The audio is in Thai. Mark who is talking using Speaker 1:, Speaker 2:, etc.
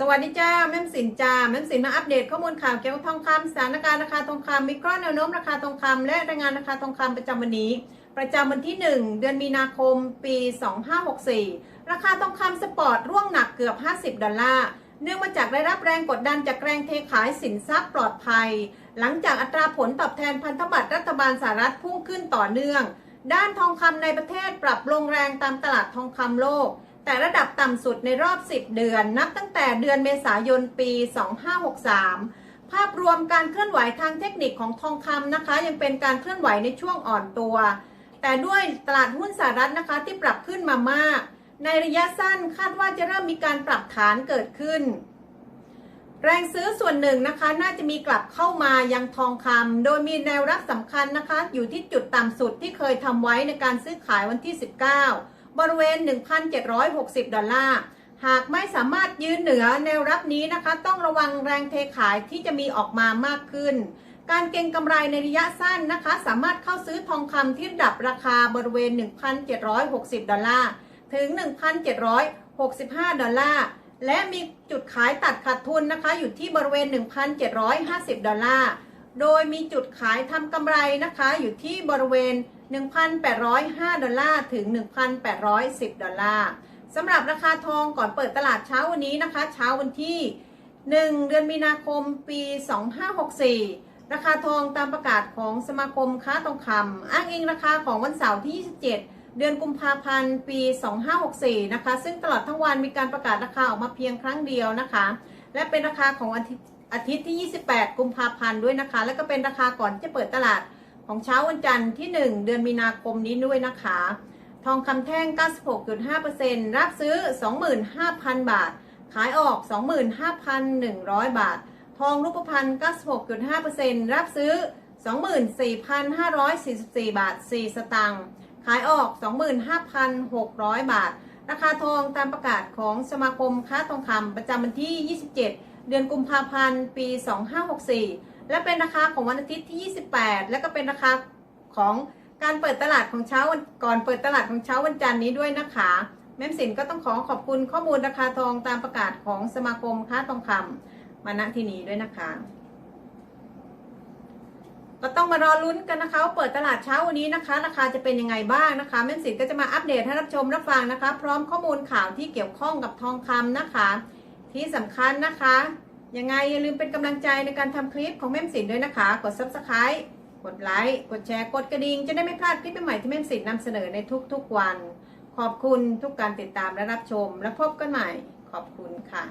Speaker 1: สวัสดีจ้าแม่มสินจ้าแม่มสินมาอัปเดตข้อมูลข่าวเกี่ยวกับทองคำสถานการณ์ราคาทองคำวิเคราะห์แนวโน้มราคาทองคำและรายงานราคาทองคำประจำวันนี้ ประจำวันที่ 1 เดือนมีนาคม ปี 2564 ราคาทองคำสปอร์ตร่วงหนักเกือบ 50 ดอลลาร์เนื่องมาจากได้รับแรงกดดันจากแรงเทขายสินทรัพย์ปลอดภัย หลังจากอัตราผลตอบแทนพันธบัตรรัฐบาลสหรัฐพุ่งขึ้นต่อเนื่อง ด้านทองคำในประเทศปรับลงแรงตามตลาดทองคำโลก แต่ระดับต่ำสุดในรอบ 10 เดือน นับตั้งแต่เดือนเมษายนปี 2563 ภาพรวมการเคลื่อนไหวทางเทคนิคของทองคำนะคะ ยังเป็นการเคลื่อนไหวในช่วงอ่อนตัว แต่ด้วยตลาดหุ้นสหรัฐนะคะที่ปรับขึ้นมามาก ในระยะสั้นคาดว่าจะเริ่มมีการปรับฐานเกิดขึ้น แรงซื้อส่วนหนึ่งนะคะ น่าจะมีกลับเข้ามายังทองคำโดยมีแนวรับสำคัญนะคะ อยู่ที่จุดต่ำสุดที่เคยทำไว้ในการซื้อขายวันที่ 19 บริเวณ 1,760 ดอลลาร์ หากไม่สามารถยืนเหนือแนวรับนี้นะคะ ต้องระวังแรงเทขายที่จะมีออกมามากขึ้น การเก็งกำไรในระยะสั้นนะคะ สามารถเข้าซื้อทองคำที่ระดับราคาบริเวณ 1,760 ดอลลาร์ ถึง 1,765 ดอลลาร์ และมีจุดขายตัดขาดทุนนะคะ อยู่ที่บริเวณ 1,750 ดอลลาร์ โดยมีจุดขายทำกำไรนะคะ อยู่ที่บริเวณ 1,805 ดอลลาร์ ถึง 1,810 ดอลลาร์สำหรับราคาทองก่อนเปิดตลาดเช้าวันนี้นะคะ เช้าวันที่ 1 เดือนมีนาคมปี 2564 ราคาทองตามประกาศของสมาคมค้าทองคำอ้างอิงราคาของวันเสาร์ที่ 27 เดือนกุมภาพันธ์ปี 2564 นะคะ ซึ่งตลอดทั้งวันมีการประกาศราคาออกมาเพียงครั้งเดียวนะคะ และเป็นราคาของอาทิตย์อาทิตย์ที่ 28 กุมภาพันธ์ด้วยนะคะ และก็เป็นราคาก่อนที่จะเปิดตลาดของเช้าวันจันทร์ที่ 1 เดือนมีนาคมนี้ด้วยนะคะ ทองคำแท่ง 96.5%รับซื้อ 25,000 บาท ขายออก 25,100 บาท ทองรูปพรรณ96.5%รับซื้อ 24,544 บาท 4 สตางค์ ขายออก 25,600 บาท ราคาทองตามประกาศของสมาคมค้าทองคำประจำวันที่ 27 เดือนกุมภาพันธ์ ปี 2564 และเป็นราคาของวันอาทิตย์ที่ 28 และก็เป็นราคาของการเปิดตลาดของเช้าวันก่อนเปิดตลาดของเช้าวันจันทร์นี้ด้วยนะคะแม่มสินก็ต้องขอขอบคุณข้อมูลราคาทองตามประกาศของสมาคมค้าทองคำมาณที่นี้ด้วยนะคะ ก็ต้องมารอลุ้นกันนะคะว่าเปิดตลาดเช้าวันนี้นะคะ ราคาจะเป็นยังไงบ้างนะคะแม่สินก็จะมาอัปเดตให้รับชมรับฟังนะคะ พร้อมข้อมูลข่าวที่เกี่ยวข้องกับทองคำนะคะ ที่สำคัญนะคะยังไงอย่าลืมเป็นกำลังใจในการทำคลิปของแม่สินด้วยนะคะ กด subscribe กดไลค์กดแชร์กดกระดิ่งจะได้ไม่พลาดคลิปใหม่ที่แม่สินนำเสนอในทุกๆวัน ขอบคุณทุกการติดตามและรับชม และพบกันใหม่ขอบคุณค่ะ